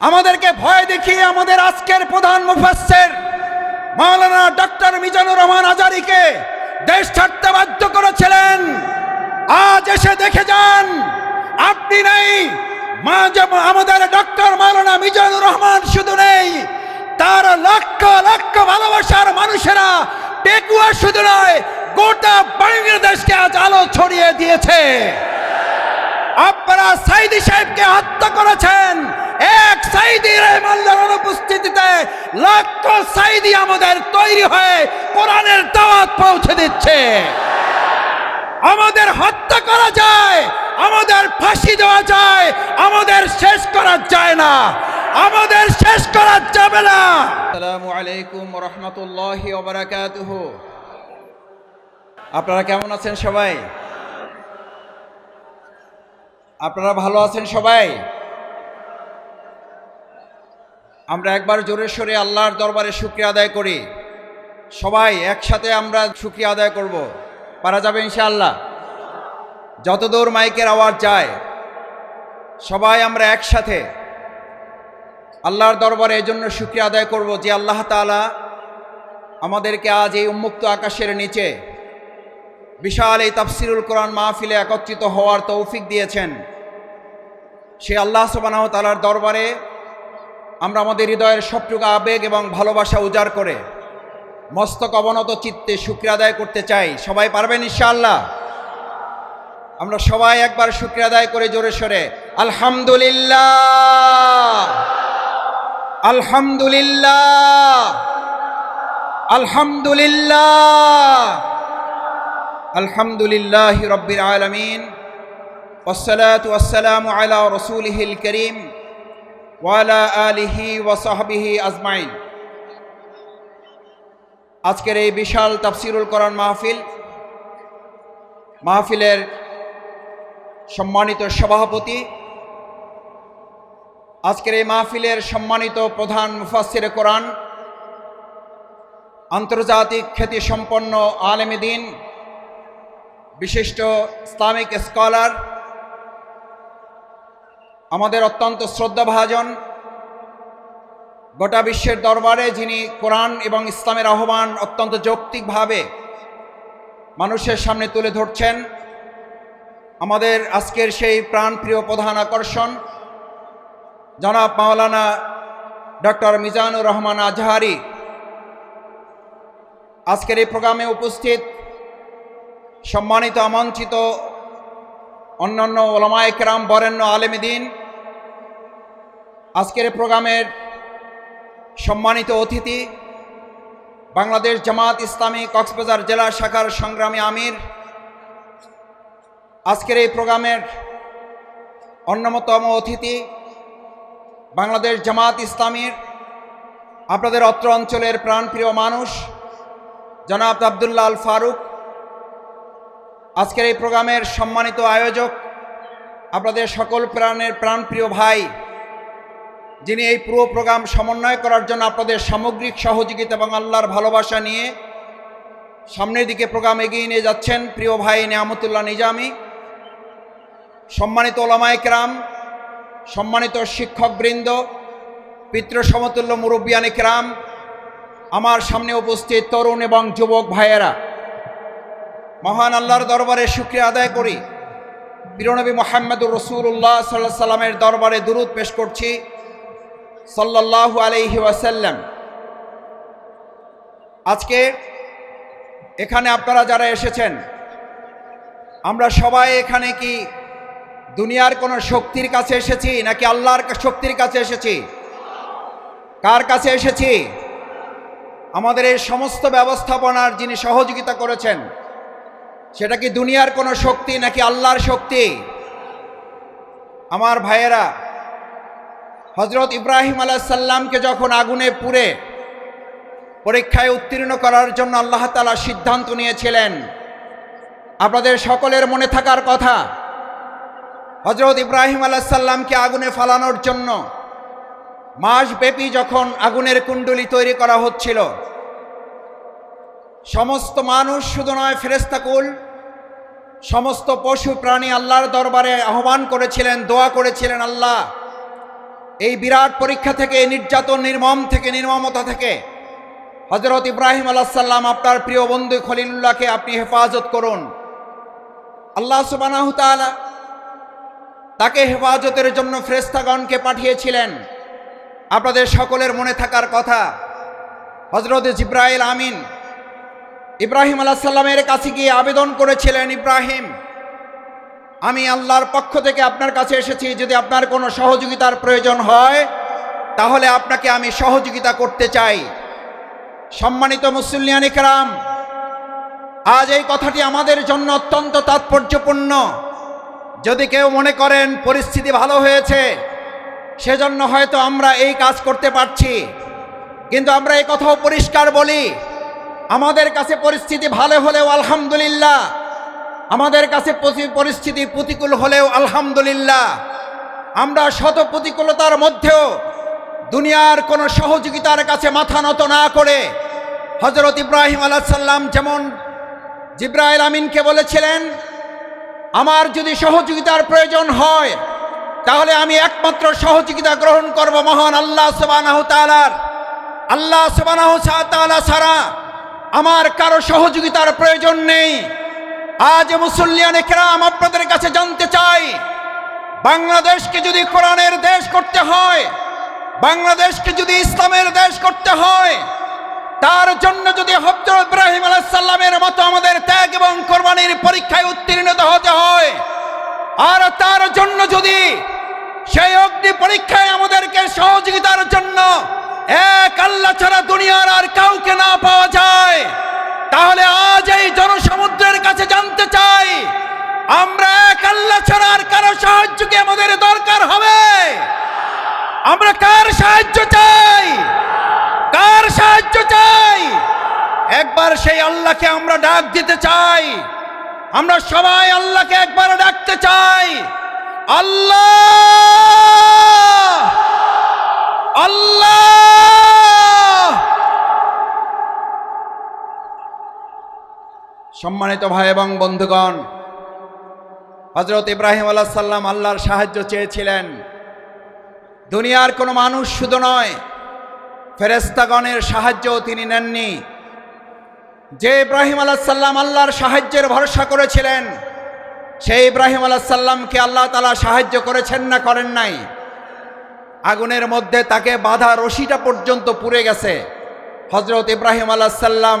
আমাদেরকে ভয় দেখিয়ে আমাদের আজকের প্রধান মুফাসসির মাওলানা ডক্টর মিজানুর রহমান আজারিকে দেশ ছাড়তে বাধ্য করেছিলেন। আজ এসে দেখে যান, আপনি নেই। আমাদের ডক্টর মাওলানা মিজানুর রহমান শুধু নেই, তার লক্ষ লক্ষ ভালোবাসার মানুষেরা টেকুয়া শুধু নয়, গোটা বাংলাদেশকে আজ আলো ছড়িয়ে দিয়েছে। আপনারা সাইদি সাহেবকে হত্যা করেছেন এক সাইদি রহমাল্লার অনুপস্থিতিতে লক্ষ সাইদি আমাদের তৈরি হয়ে কোরআনের দাওয়াত পৌঁছে দিচ্ছে। আমাদের হত্যা করা যায়, আমাদের ফাঁসি দেওয়া যায়, আমাদের শেষ করা যায় না, আমাদের শেষ করা যাবে না। আসসালামু আলাইকুম রহমতুল্লাহ ওবরাকাতুহু আপনারা কেমন আছেন সবাই? আপনারা ভালো আছেন সবাই? আমরা একবার জোরে সোরে আল্লাহর দরবারে শুক্রিয়া আদায় করি। সবাই একসাথে আমরা শুক্রিয়া আদায় করব। পারা যাবে ইনশাআল্লাহ। যতদূর মাইকের আওয়াজ যায়, সবাই আমরা একসাথে আল্লাহর দরবারে এই জন্য শুক্রিয়া আদায় করব যে আল্লাহ তাআলা আমাদেরকে আজ এই উন্মুক্ত আকাশের নিচে বিশাল এই তাফসিরুল কোরআন মাহফিলে একত্রিত হওয়ার তৌফিক দিয়েছেন। সে আল্লাহ সুবানাহ তালার দরবারে আমরা আমাদের হৃদয়ের সবটুকু আবেগ এবং ভালোবাসা উজাড় করে মস্তক অবনত চিত্তে শুক্রিয়া আদায় করতে চাই। সবাই পারবেন ইনশাআল্লাহ? আমরা সবাই একবার শুক্রিয়া আদায় করে জোরে সরে। আলহামদুলিল্লাহ। আলহামদুলিল্লাহ। আলহামদুলিল্লাহ। আলহামদুলিল্লাহ রব্বির আলমিন। ওসালাত আলা রসুল হিল করিম। ওয়ালা আলিহি আজমাইন। আজকের এই বিশাল তাফসিরুল করন মাহফিল, মাহফিলের সম্মানিত সভাপতি, আজকের এই মাহফিলের সম্মানিত প্রধান মুফাসির কোরআন, আন্তর্জাতিক খ্যাতি সম্পন্ন আলেমদিন বিশিষ্ট ইসলামিক স্কলার আমাদের অত্যন্ত শ্রদ্ধাভাজন গোটা বিশ্বের দরবারে যিনি কোরআন এবং ইসলামের আহ্বান অত্যন্ত যৌক্তিকভাবে মানুষের সামনে তুলে ধরছেন, আমাদের আজকের সেই প্রাণপ্রিয় প্রধান আকর্ষণ, জনাব মাওলানা ডক্টর মিজানুর রহমান আজহারি। আজকের এই প্রোগ্রামে উপস্থিত সম্মানিত আমন্ত্রিত অন্যান্য ওলামায় কেরাম বরেণ্য আলেমদিন আজকের প্রোগ্রামের সম্মানিত অতিথি, বাংলাদেশ জামাত ইসলামী কক্সবাজার জেলা শাখার সংগ্রামী আমির। আজকের এই প্রোগ্রামের অন্যতম অতিথি বাংলাদেশ জামাত ইসলামীর, আপনাদের অত্র অঞ্চলের প্রাণপ্রিয় মানুষ, জনাব আবদুল্লাহ আল ফারুক। আজকের এই প্রোগ্রামের সম্মানিত আয়োজক, আপনাদের সকল প্রাণের প্রাণপ্রিয় ভাই যিনি এই পুরো প্রোগ্রাম সমন্বয় করার জন্য আপনাদের সামগ্রিক সহযোগিতা এবং আল্লাহর ভালোবাসা নিয়ে সামনের দিকে প্রোগ্রাম এগিয়ে নিয়ে যাচ্ছেন প্রিয় ভাই নিয়ামতুল্লাহ নিজামি। সম্মানিত ওলামায় কেরাম, সম্মানিত শিক্ষকবৃন্দ, পিতৃ সমতুল্য মুরব্বিয়ানি কেরাম, আমার সামনে উপস্থিত তরুণ এবং যুবক ভাইয়েরা, মহান আল্লাহর দরবারে শুক্রিয়া আদায় করি। বীরনবী মোহাম্মদুর রসুল্লাহ সাল্লাহ সাল্লামের দরবারে দুরুদ পেশ করছি। সাল্লাল্লাহু আলাইহি ওয়াসাল্লাম। আজকে এখানে আপনারা যারা এসেছেন, আমরা সবাই এখানে কি দুনিয়ার কোনো শক্তির কাছে এসেছি নাকি আল্লাহর শক্তির কাছে এসেছি? কার কাছে এসেছি? আমাদের এই সমস্ত ব্যবস্থাপনার যিনি সহযোগিতা করেছেন, সেটা কি দুনিয়ার কোনো শক্তি নাকি আল্লাহর শক্তি? আমার ভাইয়েরা হজরত ইব্রাহিম আলাহিসাল্লামকে যখন আগুনে পুড়ে পরীক্ষায় উত্তীর্ণ করার জন্য আল্লাহ তালা সিদ্ধান্ত নিয়েছিলেন, আপনাদের সকলের মনে থাকার কথা হজরত ইব্রাহিম আলাহিসাল্লামকে আগুনে ফালানোর জন্য মাসব্যাপী যখন আগুনের কুণ্ডলি তৈরি করা হচ্ছিল, সমস্ত মানুষ শুধু নয় ফেরেস্তাকুল সমস্ত পশু প্রাণী আল্লাহর দরবারে আহ্বান করেছিলেন, দোয়া করেছিলেন আল্লাহ। এই বিরাট পরীক্ষা থেকে, নির্যাতন, নির্মম থেকে, নির্মমতা থেকে হজরত ইব্রাহিম আলাহাল্লাম আপনার প্রিয় বন্ধু খলিলুল্লাহকে আপনি হেফাজত করুন। আল্লাহ সুবানাহ তাআলা তাকে হেফাজতের জন্য ফ্রেস্তাগণকে পাঠিয়েছিলেন। আপনাদের সকলের মনে থাকার কথা হজরত জিব্রাইল আমিন ইব্রাহিম আলাহাল্লামের কাছে গিয়ে আবেদন করেছিলেন, ইব্রাহিম আমি আল্লাহর পক্ষ থেকে আপনার কাছে এসেছি, যদি আপনার কোনো সহযোগিতার প্রয়োজন হয়, তাহলে আপনাকে আমি সহযোগিতা করতে চাই। সম্মানিত মুসল্লিয়ান ইকরাম আজ এই কথাটি আমাদের জন্য অত্যন্ত তাৎপর্যপূর্ণ। যদি কেউ মনে করেন পরিস্থিতি ভালো হয়েছে, সেজন্য হয়তো আমরা এই কাজ করতে পারছি। কিন্তু আমরা এই কথাও পরিষ্কার বলি, আমাদের কাছে পরিস্থিতি ভালো হলেও আলহামদুলিল্লাহ আমাদের কাছে পরিস্থিতি প্রতিকূল হলেও আলহামদুলিল্লাহ, আমরা শত প্রতিকূলতার মধ্যেও দুনিয়ার কোনো সহযোগিতার কাছে মাথা নত না করে হজরত ইব্রাহিম আলাহাল্লাম যেমন জিব্রাইল আমিনকে বলেছিলেন, আমার যদি সহযোগিতার প্রয়োজন হয়, তাহলে আমি একমাত্র সহযোগিতা গ্রহণ করব মহান আল্লাহ সুবানাহ তালার আল্লাহ সুবানাহ তালা ছাড়া আমার কারও সহযোগিতার প্রয়োজন নেই। আজ মুসল্লিয়ানে কেরাম আপনাদের কাছে জানতে চাই, বাংলাদেশকে যদি কোরআনের দেশ করতে হয়, বাংলাদেশকে যদি ইসলামের দেশ করতে হয়, তার জন্য যদি হজরত ইব্রাহিম আলাইসাল্লামের মতো আমাদের ত্যাগ এবং কোরবানির পরীক্ষায় উত্তীর্ণ হতে হয়, আর তার জন্য যদি সেই অগ্নি পরীক্ষায় আমাদেরকে সহযোগিতার জন্য এক আল্লাহ ছাড়া দুনিয়ার আর কাউকে না পাওয়া যায় তাহলে আজ এই জনসমুদ্রের কাছে জানতে চাই, আমরা এক আল্লাহ ছাড়া আর কারও সাহায্য কি আমাদের দরকার হবে? আমরা কার সাহায্য চাই? কার সাহায্য চাই? একবার সেই আল্লাহকে আমরা ডাক দিতে চাই, আমরা সবাই আল্লাহকে একবার ডাকতে চাই। আল্লাহ! আল্লাহ! সম্মানিত ভাই এবং বন্ধুগণ হজরত ইব্রাহিম আল্লাহ সাল্লাম আল্লাহর সাহায্য চেয়েছিলেন। দুনিয়ার কোনো মানুষ শুধু নয় ফেরেস্তাগণের সাহায্যও তিনি নেননি। যে ইব্রাহিম আলাহাল্লাম আল্লাহর সাহায্যের ভরসা করেছিলেন, সেই ইব্রাহিম আলাহাল্লামকে আল্লাহ তালা সাহায্য করেছেন না করেন নাই। আগুনের মধ্যে তাকে বাধা রশিটা পর্যন্ত পুড়ে গেছে। হজরত ইব্রাহিম আলাহাল্লাম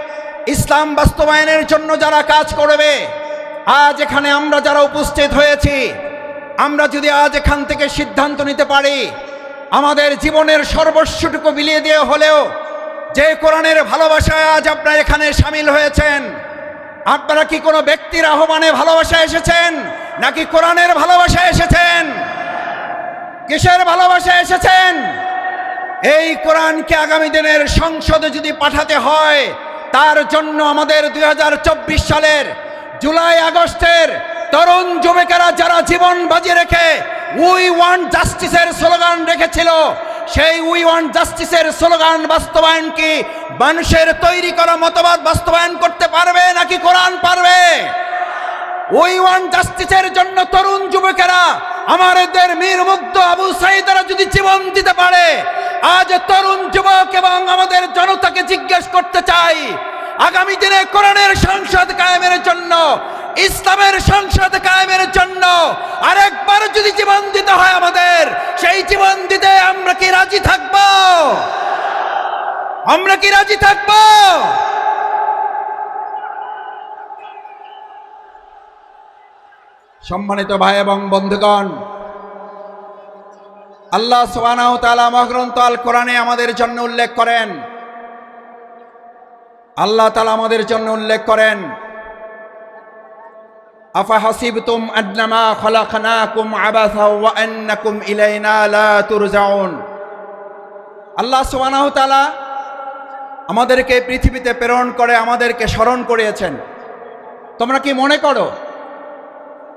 ইসলাম বাস্তবায়নের জন্য যারা কাজ করবে, আজ এখানে আমরা যারা উপস্থিত হয়েছি, আমরা যদি আজ এখান থেকে সিদ্ধান্ত নিতে পারি, আমাদের জীবনের সর্বস্বটুকু বিলিয়ে দিয়ে হলেও, যে কোরআনের ভালোবাসায় আজ আপনারা এখানে সামিল হয়েছেন, আপনারা কি কোনো ব্যক্তির আহ্বানে ভালোবাসা এসেছেন, নাকি কোরআনের ভালোবাসা এসেছেন? কিসের ভালোবাসা এসেছেন? এই কোরআনকে আগামী দিনের সংসদে যদি পাঠাতে হয় তার জন্য আমাদের দুই সালের জুলাই আগস্টের তরুণ যুবকেরা যারা জীবন বাজিয়ে রেখে উই ওয়ান জাস্টিসের স্লোগান রেখেছিল, সেই উই ওয়ান জাস্টিসের স্লোগান বাস্তবায়ন কি? মানুষের তৈরি করা মতবাদ বাস্তবায়ন করতে পারবে নাকি কোরআন পারবে? উই ওয়ান জাস্টিসের জন্য তরুণ যুবকেরা আমাদের মীর মুগ্ধ আবু সাইদারা যদি জীবন দিতে পারে, আজ তরুণ যুবক এবং আমাদের জনতাকে জিজ্ঞেস করতে চাই, আগামী দিনে কোরআনের সংসদ কায়েমের জন্য, ইসলামের সংসদ কায়েমের জন্য আরেকবার যদি জীবন দিতে হয় আমাদের, সেই জীবন দিতে আমরা কি রাজি থাকব? আমরা কি রাজি থাকব? সম্মানিত ভাই এবং বন্ধুগণ, আল্লাহ সোয়ানাউ তালা মহগ্রন্থ আল কোরআনে আমাদের জন্য উল্লেখ করেন। আল্লাহ তালা আমাদের জন্য উল্লেখ করেন, আফা লা তুরজাউন। আল্লাহ সোবানাহতালা আমাদেরকে পৃথিবীতে প্রেরণ করে, আমাদেরকে স্মরণ করিয়েছেন। তোমরা কি মনে করো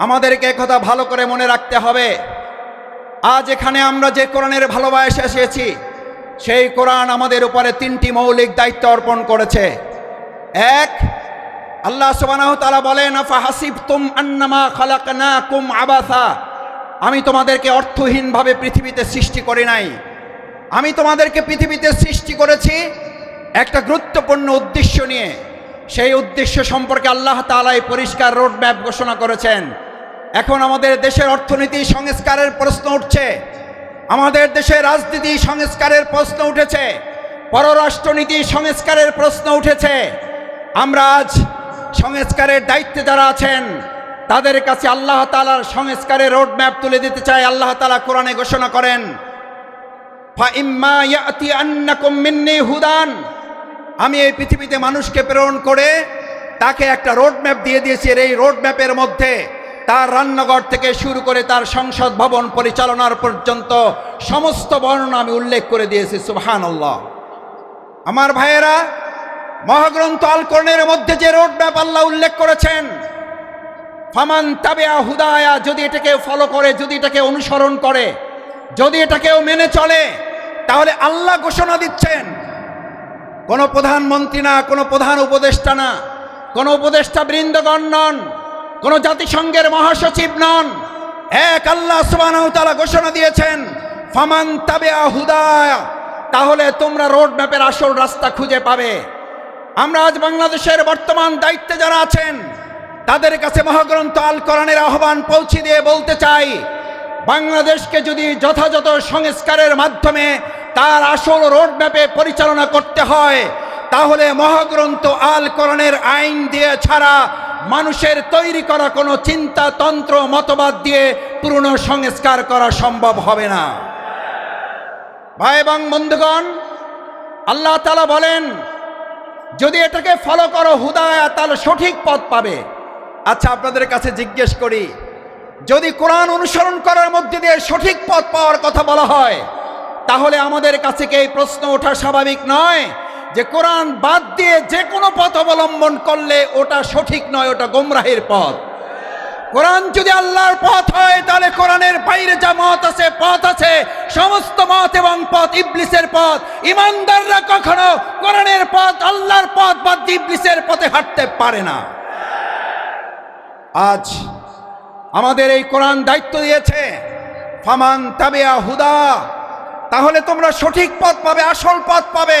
আমাদেরকে কথা ভালো করে মনে রাখতে হবে। আজ এখানে আমরা যে কোরআনের ভালোবাসা এসেছি, সেই কোরআন আমাদের উপরে তিনটি মৌলিক দায়িত্ব অর্পণ করেছে। এক, আল্লাহ সুবহানাহু তাআলা বলেন আফা হাসিবতুম আন্নামা খালাকনাকুম আবাসা। আমি তোমাদেরকে অর্থহীনভাবে পৃথিবীতে সৃষ্টি করি নাই। আমি তোমাদেরকে পৃথিবীতে সৃষ্টি করেছি একটা গুরুত্বপূর্ণ উদ্দেশ্য নিয়ে। সেই উদ্দেশ্য সম্পর্কে আল্লাহ তাআলাই পরিষ্কার রোডম্যাপ ঘোষণা করেছেন। এখন আমাদের দেশের অর্থনীতি সংস্কারের প্রশ্ন উঠছে। আমাদের দেশের রাজনীতি সংস্কারের প্রশ্ন উঠেছে। পররাষ্ট্রনীতি সংস্কারের প্রশ্ন উঠেছে। আমরা আজ সংস্কারের দায়িত্বে যারা আছেন, তাদের কাছে আল্লাহ তালার সংস্কারের রোডম্যাপ তুলে দিতে চাই। আল্লাহ তালা কোরআনে ঘোষণা করেন হুদান। আমি এই পৃথিবীতে মানুষকে প্রেরণ করে তাকে একটা রোড ম্যাপ দিয়ে দিয়েছি। এই রোড ম্যাপের মধ্যে তার রান্নাঘর থেকে শুরু করে তার সংসদ ভবন পরিচালনার পর্যন্ত সমস্ত বর্ণনা আমি উল্লেখ করে দিয়েছি সুবহান আমার ভাইয়েরা, মহাগ্রন্থ আল কোরআনের মধ্যে যে রোডম্যাপ আল্লাহ উল্লেখ করেছেন, ফামান তাবেয়া হুদায়া, যদি এটাকে ফলো করে, যদি এটাকে অনুসরণ করে, যদি এটাকেও মেনে চলে, তাহলে আল্লাহ ঘোষণা দিচ্ছেন, কোনো প্রধানমন্ত্রী না, কোনো প্রধান উপদেষ্টা না, কোনো উপদেষ্টা বৃন্দগণ নন কোনো জাতিসংঘের মহাসচিব নন। এক আল্লাহ সুবহানাহু ঘোষণা দিয়েছেন, ফামান তাবিআ হুদায়া তাহলে তোমরা রোড ম্যাপের আসল রাস্তা খুঁজে পাবে। আমরা আজ বাংলাদেশের বর্তমান দায়িত্বে যারা আছেন, তাদের কাছে মহাগ্রন্থ আল কোরআনের আহ্বান পৌঁছে দিয়ে বলতে চাই, বাংলাদেশকে যদি যথাযথ সংস্কারের মাধ্যমে তার আসল রোড ম্যাপে পরিচালনা করতে হয়, তাহলে মহাগ্রন্থ আল কোরআনের আইন দিয়ে ছাড়া মানুষের তৈরি করা কোনো চিন্তা, তন্ত্র, মতবাদ দিয়ে পুরনো সংস্কার করা সম্ভব হবে না। ভাই এবং বন্ধুগণ, আল্লাহ তালা বলেন, যদি এটাকে ফলো করো হুদায়া, তাহলে সঠিক পথ পাবে। আচ্ছা আপনাদের কাছে জিজ্ঞেস করি, যদি কোরআন অনুসরণ করার মধ্যে দিয়ে সঠিক পথ পাওয়ার কথা বলা হয়, তাহলে আমাদের কাছে কি এই প্রশ্ন ওঠা স্বাভাবিক নয়? যে কোরআন বাদ দিয়ে যে কোনো পথ অবলম্বন করলে ওটা সঠিক নয়, ওটা গোমরাহের পথ। কোরআন যদি আল্লাহর পথ হয়, তাহলে কোরআনের বাইরে যা মত আছে, পথ আছে, সমস্ত মত এবং পথ ইবলিসের পথ। ইমানদাররা কখনো কোরআনের পথ, আল্লাহর পথ দিয়ে ইবলিসের পথে হাঁটতে পারে না। আজ আমাদের এই কোরআন দায়িত্ব দিয়েছে, ফামান তাবিয়া হুদা। তাহলে তোমরা সঠিক পথ পাবে, আসল পথ পাবে।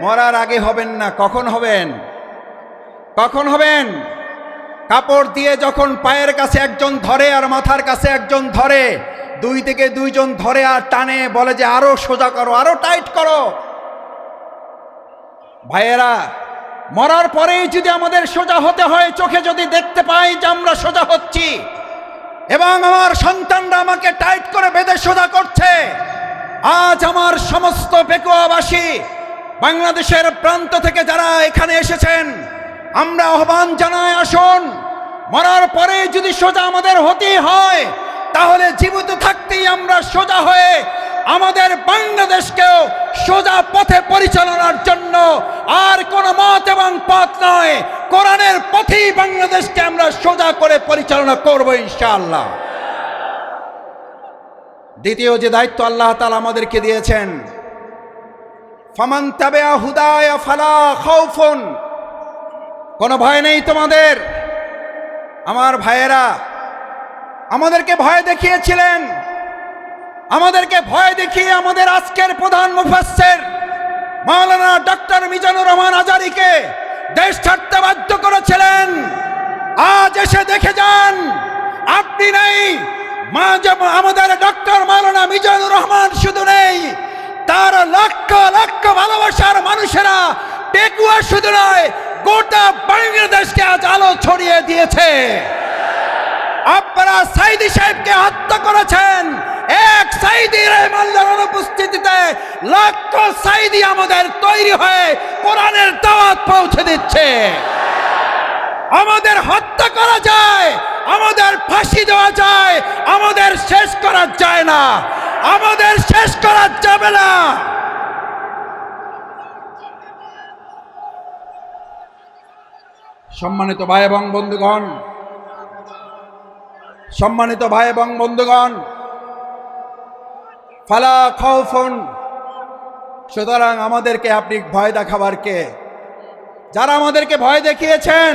মরার আগে হবেন না, কখন হবেন? কখন হবেন? কাপড় দিয়ে যখন পায়ের কাছে একজন ধরে আর মাথার কাছে একজন ধরে, দুই থেকে দুইজন ধরে আর টানে, বলে যে আরও সোজা করো, আরও টাইট করো। ভাইয়েরা, মরার পরেই যদি আমাদের সোজা হতে হয়, চোখে যদি দেখতে পাই যে আমরা সোজা হচ্ছি, এবং আমার সন্তানরা আমাকে টাইট করে বেঁধে সোজা করছে, আজ আমার সমস্ত বেকুয়াবাসী বাংলাদেশের প্রান্ত থেকে যারা এখানে এসেছেন, আমরা আহ্বান জানাই, আসুন। মরার পরে যদি সোজা আমাদের হতেই হয়, তাহলে জীবিত থাকতেই আমরা সোজা হয়ে আমাদের বাংলাদেশকেও সোজা পথে পরিচালনার জন্য আর কোন মত এবং পথ নয়। কোরআনের পথেই বাংলাদেশকে আমরা সোজা করে পরিচালনা করব ইনশাআল্লাহ। দ্বিতীয় যে দায়িত্ব আল্লাহ তালা আমাদেরকে দিয়েছেন ফামান তাবে ফালা খাউফুন। কোনো ভয় নেই তোমাদের? আমার ভাইয়েরা, আমাদেরকে ভয় দেখিয়েছিলেন। আমাদেরকে ভয় দেখিয়ে আমাদের আজকের প্রধান মুফাসসির মাওলানা ডক্টর মিজানুর রহমান আজারিকে দেশ ছাড়তে বাধ্য করেছিলেন। আজ এসে দেখে যান, আপনি নেই, মা আমাদের ডক্টর মাওলানা মিজানুর রহমান শুধু নেই তার লক্ষ লক্ষ ভালোবাসার মানুষেরা টেকুয়া শুধু নয়, গোটা বাংলাদেশকে আজ আলো ছড়িয়ে দিয়েছে। আপনারা সাইদি সাহেবকে হত্যা করেছেন। এক সাইদি রহমাল্লার অনুপস্থিতিতে লক্ষ সাইদি আমাদের তৈরি হয়ে কোরআনের দাওয়াত পৌঁছে দিচ্ছে। আমাদের হত্যা করা যায় আমাদের ফাঁসি দেওয়া যায়, আমাদের শেষ করা যায় না, আমাদের শেষ করা যাবে না। সম্মানিত ভাই এবং বন্ধুগণ, সম্মানিত ভাই এবং বন্ধুগণ, ফালা খৌফুন সুতরাং আমাদেরকে আপনি ভয় দেখাবার কে? যারা আমাদেরকে ভয় দেখিয়েছেন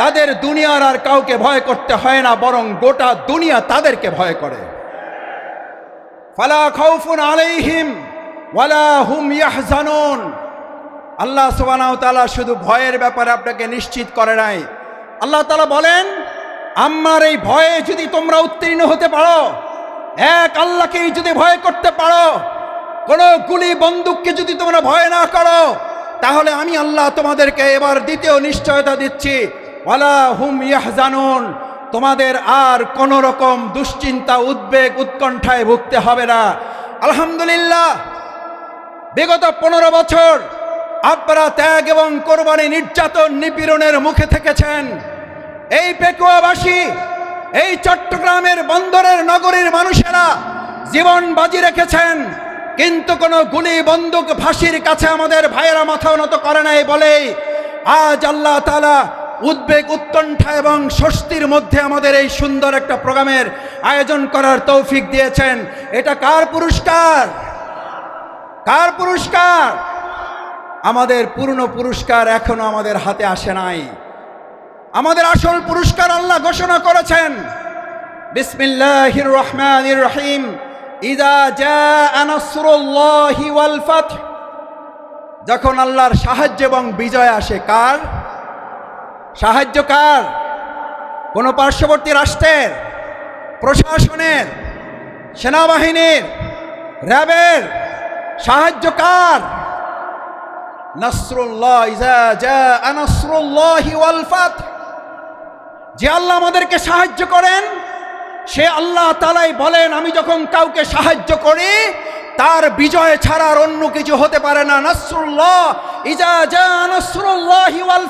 তাদের দুনিয়ার আর কাউকে ভয় করতে হয় না, বরং গোটা দুনিয়া তাদেরকে ভয় করে। ফালা খাউফুন আলাইহিম ওয়ালা হুম ইয়াহজানুন। আল্লাহ সুবহানাহু শুধু ভয়ের ব্যাপারে আপনাকে নিশ্চিত করে নাই। আল্লাহ তাআলা বলেন, আমার এই ভয়ে যদি তোমরা উত্তীর্ণ হতে পারো, এক আল্লাহকেই যদি ভয় করতে পারো, কোনো গুলি বন্দুককে যদি তোমরা ভয় না করো, তাহলে আমি আল্লাহ তোমাদেরকে এবার দ্বিতীয় নিশ্চয়তা দিচ্ছি। ওয়ালা হুম ইয়াহজানুন, তোমাদের আর কোন রকম দুশ্চিন্তা, উদ্বেগ, উৎকণ্ঠায় ভুগতে হবে না। আলহামদুলিল্লাহ, বিগত পনেরো বছর আপনারা ত্যাগ এবং কোরবানি নির্যাতন নিপীড়নের মুখে থেকেছেন। এই পেকুয়াবাসী, এই চট্টগ্রামের বন্দরের নগরীর মানুষেরা জীবন বাজি রেখেছেন, কিন্তু কোনো গুলি, বন্দুক, ফাঁসির কাছে আমাদের ভাইয়েরা মাথা নত করে নাই বলেই আজ আল্লাহ তালা উদ্বেগ উৎকণ্ঠা এবং স্বস্তির মধ্যে আমাদের এই সুন্দর একটা প্রোগ্রামের আয়োজন করার তৌফিক দিয়েছেন। এটা কার পুরস্কার? কার পুরস্কার? আমাদের পূর্ণ পুরস্কার এখনও আমাদের হাতে আসে নাই। আমাদের আসল পুরস্কার আল্লাহ ঘোষণা করেছেন। বিসমিল্লাহির রহমানির রহিম। ইদা জা যখন আল্লাহর সাহায্য এবং বিজয় আসে, কার? সাহায্য কার? কোনো পার্শ্ববর্তী রাষ্ট্রের, প্রশাসনের, সেনাবাহিনীর, র্যাবের সাহায্য কার? নাসরুল্লাহ ইজা জা আনাসরুল্লাহি ওয়াল ফাত যে আল্লাহ আমাদেরকে সাহায্য করেন, সে আল্লাহ তালাই বলেন, আমি যখন কাউকে সাহায্য করি, তার বিজয় ছাড়ার অন্য কিছু হতে পারে না। নাসরুল্লাহ ইজা জা নাসরুল্লাহি ওয়াল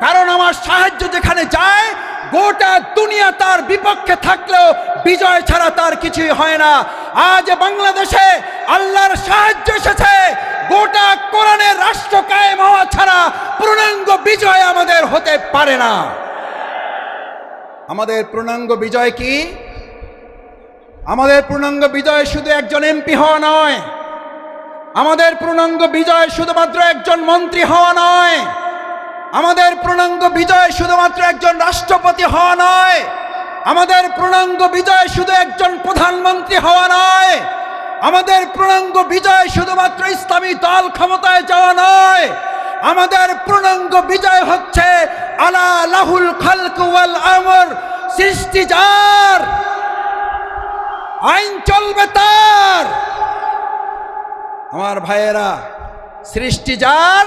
কারণ আমার সাহায্য যেখানে যায় গোটা দুনিয়া তার বিপক্ষে থাকলেও বিজয় ছাড়া তার কিছুই হয় না। আজ বাংলাদেশে আল্লাহর সাহায্য এসেছে, গোটা কোরআনের রাষ্ট্র কায়েম হওয়া ছাড়া পূর্ণাঙ্গ বিজয় আমাদের হতে পারে না। আমাদের পূর্ণাঙ্গ বিজয় কি? আমাদের পূর্ণাঙ্গ বিজয় শুধু একজন এমপি হওয়া নয়। আমাদের পূর্ণাঙ্গ বিজয় শুধুমাত্র একজন মন্ত্রী হওয়া নয়। আমাদের পূর্ণাঙ্গ বিজয় শুধুমাত্র একজন রাষ্ট্রপতি হওয়া নয়। আমাদের পূর্ণাঙ্গ বিজয় শুধু একজন প্রধানমন্ত্রী হওয়া নয়। আমাদের পূর্ণাঙ্গ বিজয় শুধুমাত্র ইসলামী দল ক্ষমতায় যাওয়া নয়। আমাদের পূর্ণাঙ্গ বিজয় হচ্ছে আলা লাহুল খালক ওয়াল আমর সৃষ্টি যার। আইন চলবে তার। আমার ভাইয়েরা, সৃষ্টি যার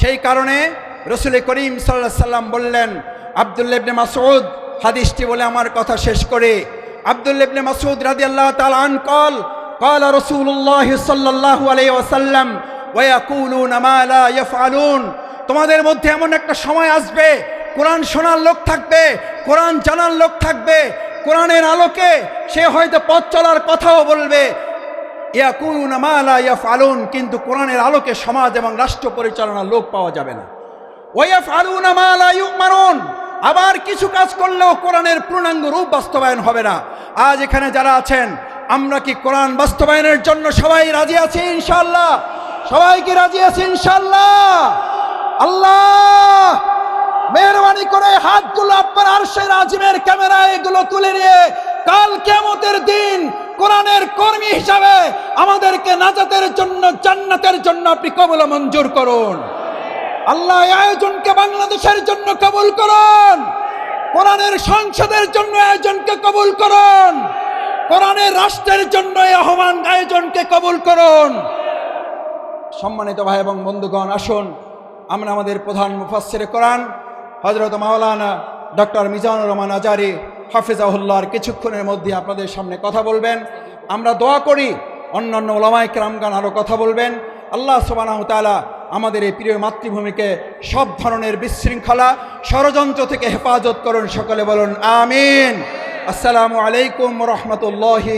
সেই কারণে রসুল করিম সাল্লাহ সাল্লাম বললেন আবদুল্লেবনে মাসুদ হাদিসটি বলে আমার কথা শেষ করে আবদুল্লেবনে মাসুদ রাদি আল্লাহ তালান কল قال رسول الله صلى الله عليه وسلم ويقولون ما لا يفعلون তোমাদের মধ্যে এমন একটা সময় আসবে কোরআন শোনার লোক থাকবে কোরআন জানার লোক থাকবে কোরআনের আলোকে সে হয়তো পথ চলার কথাও বলবে ইয়াকুলুন মালা ইয়াফআলুন, কিন্তু কোরআনের আলোকে সমাজ এবং রাষ্ট্র পরিচালনার লোক পাওয়া যাবে না। ওয়াফআলুন মালা ইউমারুন, আবার কিছু কাজ করলেও কোরআনের পূর্ণাঙ্গ রূপ বাস্তবায়ন হবে না। আজ এখানে যারা আছেন, আমরা কি কোরআন বাস্তবায়নের জন্য সবাই রাজি আছি ইনশাআল্লাহ? সবাই কি রাজি আছি ইনশাআল্লাহ? আল্লাহ! মেহরবানি করে হাতগুলো আপনার আরশের আজিমের ক্যামেরায় এগুলো তুলে নিয়ে কাল কেমতের দিন কোরআনের কর্মী হিসাবে আমাদেরকে নাজাতের জন্য, জান্নাতের জন্য আপনি কবল মঞ্জুর করুন। আল্লাহ আয়োজনকে বাংলাদেশের জন্য কবুল করুন। কোরআনের সংসদের জন্য আয়োজনকে কবুল করুন। কোরআনের রাষ্ট্রের জন্য আহ্বান আয়োজনকে কবুল করুন। সম্মানিত ভাই এবং বন্ধুগণ, আসুন, আমরা আমাদের প্রধান মুফাসসির কোরআন হজরত মাওলানা ডক্টর মিজানুর রহমান আজারি হাফিজাহুল্লাহর কিছুক্ষণের মধ্যে আপনাদের সামনে কথা বলবেন। আমরা দোয়া করি, অন্যান্য ওলামায় কেরামগান আরও কথা বলবেন। আল্লাহ সোবানাহ তালা আমাদের এই প্রিয় মাতৃভূমিকে সব ধরনের বিশৃঙ্খলা, ষড়যন্ত্র থেকে হেফাজত করুন, সকলে বলুন, আমিন। আসসালামু আলাইকুম রহমতুল্লাহি